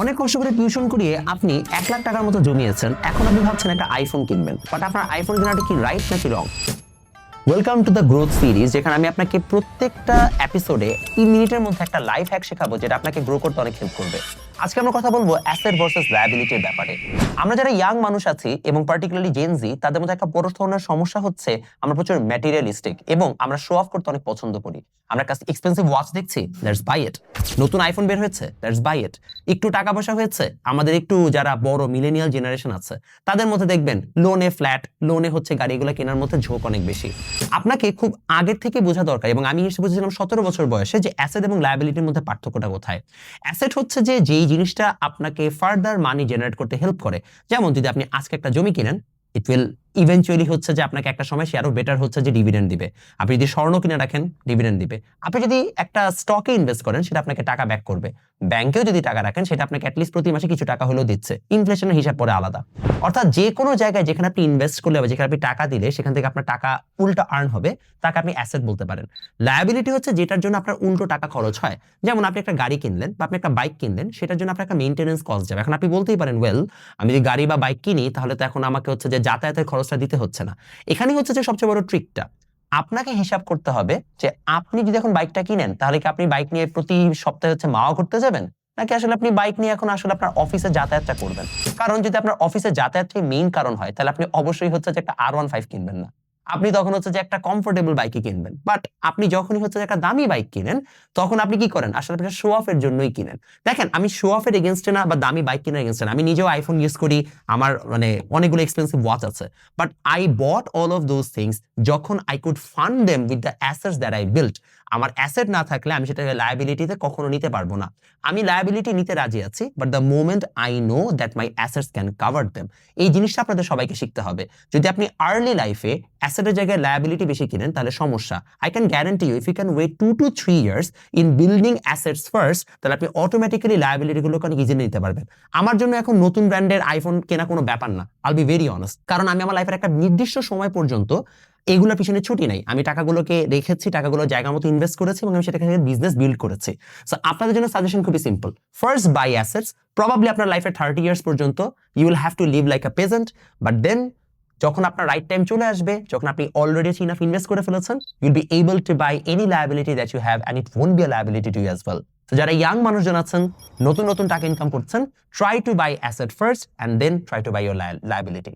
অনেক কষ্ট করে টিউশন করিয়ে আপনি এক লাখ টাকার মতো জমিয়েছেন। এখন আপনি ভাবছেন একটা আইফোন কিনবেন। বাট আপনার আইফোন কেনাটা কি রাইট নাকি wrong welcome to the growth series যেখানে আমি আপনাকে প্রত্যেকটা এপিসোডে তিন মিনিটের মধ্যে একটা লাইফ হ্যাক শেখাবো, যেটা আপনাকে গ্রো করতে অনেক হেল্প করবে। আজকে আমরা কথা বলব অ্যাসেট ভার্সেস লায়াবিলিটির ব্যাপারে। আমরা যারা ইয়াং মানুষ আছি এবং পার্টিকুলারলি জেনজি তাদের মধ্যে একটা বড় ধরনের সমস্যা হচ্ছে আমরা প্রচুর ম্যাটেরিয়ালিস্টিক এবং আমরা শো অফ করতে অনেক পছন্দ করি। আমরা কাছে এক্সপেন্সিভ ওয়াচ দেখছি দ্যাটস বাই ইট নতুন আইফোন বের হয়েছে দ্যাটস বাই ইট একটু টাকা পয়সা হয়েছে, আমাদের একটু যারা বড় মিলেনিয়াল জেনারেশন আছে, তাদের মধ্যে দেখবেন লোনে ফ্ল্যাট লোনে হচ্ছে গাড়িগুলো কেনার মধ্যে ঝোঁক অনেক বেশি। আপনাকে খুব আগের থেকে বোঝা দরকার এবং আমি এসে বুঝেছিলাম সতেরো বছর বয়সে যে অ্যাসেট এবং লায়াবিলিটির মধ্যে পার্থক্যটা কোথায়। অ্যাসেট হচ্ছে যে যেই জিনিসটা আপনাকে ফার্দার মানি জেনারেট করতে হেল্প করে। যেমন যদি আপনি আজকে একটা জমি কিনেন ইট উইল ইভেনচুয়ালি হচ্ছে যে আপনাকে একটা সময় সে আরও বেটার হচ্ছে যে ডিভিডেন্ড দিবে। আপনি যদি স্বর্ণ কিনে রাখেন ডিভিডেন্ড দিবে। আপনি যদি একটা স্টকে ইনভেস্ট করেন, সেটা আপনাকে টাকা ব্যাক করবে। ব্যাংকেও যদি টাকা রাখেন, সেটা আপনাকে অ্যাটলিস্ট প্রতি মাসে কিছু টাকা হলেও দিচ্ছে। ইনফ্লেশনের হিসাব পরে আলাদা। অর্থাৎ যে কোনো জায়গায় যেখানে আপনি ইনভেস্ট করলে বা যেখানে আপনি টাকা দিলে, সেখান থেকে আপনার টাকা উল্টো আর্ন হবে, তাকে আপনি অ্যাসেট বলতে পারেন। লায়াবিলিটি হচ্ছে যেটার জন্য আপনার উল্টো টাকা খরচ হয়। যেমন আপনি একটা গাড়ি কিনলেন, বা আপনি একটা বাইক কিনলেন, সেটার জন্য আপনার একটা মেনটেন্যান্স কস্ট যাবে। এখন আপনি বলতেই পারেন ওয়েল আমি যদি গাড়ি বা বাইক কিনি, তাহলে তো এখন আমাকে হচ্ছে যে যাতায়াতের খরচটা দিতে হচ্ছে না। এখানেই হচ্ছে যে সবচেয়ে বড় ট্রিকটা আপনাকে হিসাব করতে হবে যে আপনি যদি এখন বাইকটা কিনেন, তাহলে কি আপনি বাইক নিয়ে প্রতি সপ্তাহে হচ্ছে মাওয়া করতে যাবেন? নাকি আসলে আপনি বাইক নিয়ে এখন আসলে আপনার অফিসে যাতায়াতটা করবেন? কারণ যদি আপনার অফিসে যাতায়াতটাই মেইন কারণ হয়, তাহলে আপনি অবশ্যই হচ্ছে যে একটা আর ওয়ান ফাইভ কিনবেন না। আপনি তখন হচ্ছে যে একটা কমফোর্টেবল বাইকে কিনবেন। বাট আপনি যখনই হচ্ছে একটা দামি বাইক কিনেন, তখন আপনি কি করেন? আসলে আপনি শো অফের জন্যই কিনেন। দেখেন, আমি শো অফের এগেনস্টে না বা দামি বাইক কেনার এগেনস্টে না, আমি নিজেও আইফোন ইউজ করি, আমার মানে অনেকগুলো এক্সপেন্সিভ ওয়াচ আছে। But I bought all of those things যখন I could fund them with the assets that I built আমার অ্যাসেট না থাকলে আমি সেটাকে লায়াবিলিটিতে কখনো নিতে পারব না। আমি লায়াবিলিটি নিতে রাজি আছি but the moment I know that my assets can cover them এই জিনিসটা আপনাদের সবাইকে শিখতে হবে। যদি আপনি আর্লি লাইফে অ্যাসেটের জায়গায় লায়াবিলিটি বেশি কিনেন, তাহলে সমস্যা। I can guarantee you if you can wait two to three years in building assets first তাহলে আপনি অটোমেটিক্যালি লায়াবিলিটিগুলোকে অনেক ইজিলি নিতে পারবেন। আমার জন্য এখন নতুন ব্র্যান্ডের আইফোন কেনা কোনো ব্যাপার না আল বি ভেরি অনেস্ট কারণ আমি আমার লাইফের একটা নির্দিষ্ট সময় পর্যন্ত এগুলোর পিছনে ছুটি নাই। আমি টাকাগুলোকে রেখেছি, টাকাগুলো জায়গা মতো ইনভেস্ট করেছি এবং আমি সেটাকে বিজনেস বিল্ড করেছি। সো আপনাদের জন্য সাজেশন খুবই simple first buy assets probably আপনার লাইফের থার্টি ইয়ার্স পর্যন্ত you will have to live like a peasant but then যখন আপনার রাইট টাইম চলে আসবে, যখন আপনি অলরেডি ইনাফ ইনভেস্ট করে ফেলেছেন you'll be able to buy any liability that you have and it won't be a liability too as well তো যারা ইয়াং মানুষজন আছেন, নতুন নতুন টাকা ইনকাম করছেন try to buy asset first and then try to buy your liability